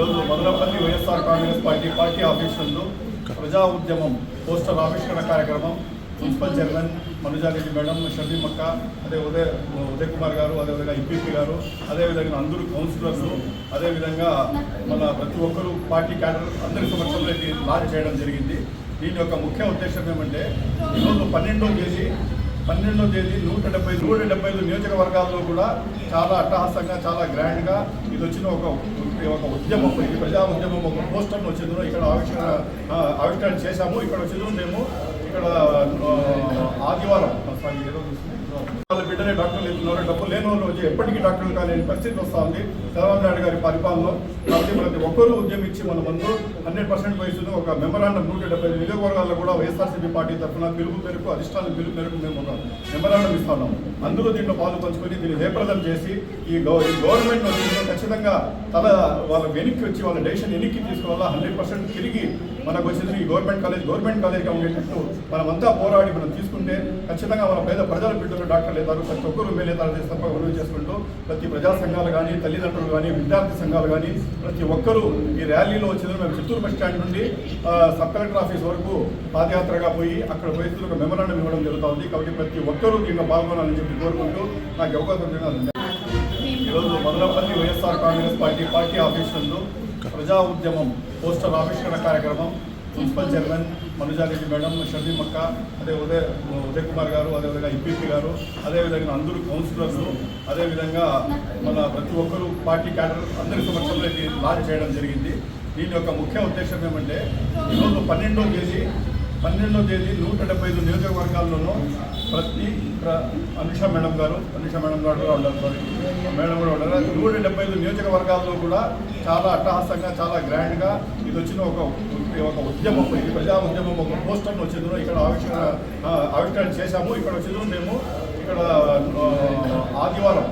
ఈరోజు Madanapalle YSR Congress party party office నందు ప్రజా ఉద్యమం పోస్టర్ ఆవిష్కరణ కార్యక్రమం మున్సిపల్ చైర్మన్ మనుజారెడ్డి మేడం షబీ మక్క అదే ఉదయ్ ఉదయ్ కుమార్ గారు అదేవిధంగా ఎంపీపీ గారు అదేవిధంగా అందరూ కౌన్సిలర్స్ అదేవిధంగా మన ప్రతి ఒక్కరు పార్టీ క్యాడర్ అందరి సమక్షంలో ఇది లాంచ్ చేయడం జరిగింది. దీని యొక్క ముఖ్య ఉద్దేశం ఏమంటే ఈరోజు పన్నెండో తేదీ పన్నెండో తేదీ నూట డెబ్బై నూట డెబ్బై ఐదు నియోజకవర్గాల్లో కూడా చాలా అట్టహాసంగా చాలా గ్రాండ్గా ఇది వచ్చిన ఒక ఒక ఉద్యమం. ఇది ప్రజా ఉద్యమం ఒక పోస్టర్ను వచ్చిందో ఇక్కడ ఆవిష్కరణ ఆవిష్కరణ చేశాము. ఇక్కడ వచ్చిందో మేము ఇక్కడ ఆదివారం సారీ ఏదో చూసింది. వాళ్ళ బిడ్డలే డాక్టర్లు ఎత్తున్నారు డబ్బు లేని వాళ్ళు వచ్చి ఎప్పటికీ డాక్టర్లు కాలేని పరిస్థితి వస్తూ ఉంది చంద్రబాబు నాయుడు గారి పరిపాలనలో కాబట్టి ప్రతి ఒక్కరూ ఉద్యమించి మన ముందు హండ్రెడ్ పర్సెంట్ వయసులో ఒక మెమరాండం నూట డెబ్బై ఐదు నియోజకవర్గాల్లో కూడా వైఎస్ఆర్సీపీ పార్టీ తరఫున పిలుపు మేరకు అధిష్టానం పిలుపు మేరకు మేము ఉన్నాం. మెమరాండం ఇస్తున్నాము అందులో దీంట్లో పాలు పంచుకొని దీన్ని రేప్రజెంట్ చేసి ఈ గవర్నమెంట్ వచ్చిందో ఖచ్చితంగా తల వాళ్ళ వెనక్కి వచ్చి వాళ్ళ డెసిషన్ వెనక్కి తీసుకోవాలా హండ్రెడ్ పర్సెంట్ తిరిగి మనకు వచ్చేసి ఈ గవర్నమెంట్ కాలేజ్ గవర్నమెంట్ కాలేజ్గా ఉండేటట్టు మనమంతా పోరాడి మనం తీసుకుంటే ఖచ్చితంగా మన పేద ప్రజల బిడ్డలు డాక్టర్లు అవుతారు ప్రతి ఒక్కరు మేలేతారు చేసి తప్ప గొడవ చేసుకుంటూ ప్రతి ప్రజా సంఘాలు కానీ తల్లిదండ్రులు కానీ విద్యార్థి సంఘాలు కానీ ప్రతి ఒక్కరూ ఈ ర్యాలీలో వచ్చిన మేము చిత్తూరు బస్ స్టాండ్ నుండి సబ్ కలెక్టర్ ఆఫీస్ వరకు పాదయాత్రగా పోయి అక్కడ పోయి ఒక మెమరాండం ఇవ్వడం జరుగుతుంది కాబట్టి ప్రతి ఒక్కరూ దీంట్లో పాల్గొనాలని చెప్పి కోరుకుంటూ నాకు అవకాశం ఇచ్చినందుకు ఈరోజు Madanapalle YSR Congress party party office నందు ప్రజా ఉద్యమం పోస్టర్ ఆవిష్కరణ కార్యక్రమం మున్సిపల్ చైర్మన్ మనుజారెడ్డి మేడం షబీ మక్క అదే ఉదయ్ ఉదయ్ కుమార్ గారు అదేవిధంగా ఎంపీపీ గారు అదేవిధంగా అందరూ కౌన్సిలర్స్ అదేవిధంగా మన ప్రతి ఒక్కరూ పార్టీ క్యాడర్ అందరి సమక్షంలో ఇది లాంచ్ చేయడం జరిగింది. దీని యొక్క ముఖ్య ఉద్దేశం ఏమంటే ఈరోజు పన్నెండవ తేదీ పన్నెండవ తేదీ నూట డెబ్బై ఐదు నియోజకవర్గాల్లోనూ ప్రతి అనుష మేడం గారు అనుష మేడం గారు కూడా ఉన్నారు మేడం కూడా ఉన్నారు. నూట డెబ్బై ఐదు నియోజకవర్గాల్లో కూడా చాలా అట్టహాసంగా చాలా గ్రాండ్గా ఇది వచ్చిన ఒక ఒక ఉద్యమం ఇది ప్రజా ఉద్యమం ఒక పోస్టర్ను వచ్చిందో ఇక్కడ ఆవిష్కరణ ఆవిష్కరణ చేశాము. ఇక్కడ వచ్చిందో మేము ఇక్కడ ఆదివారం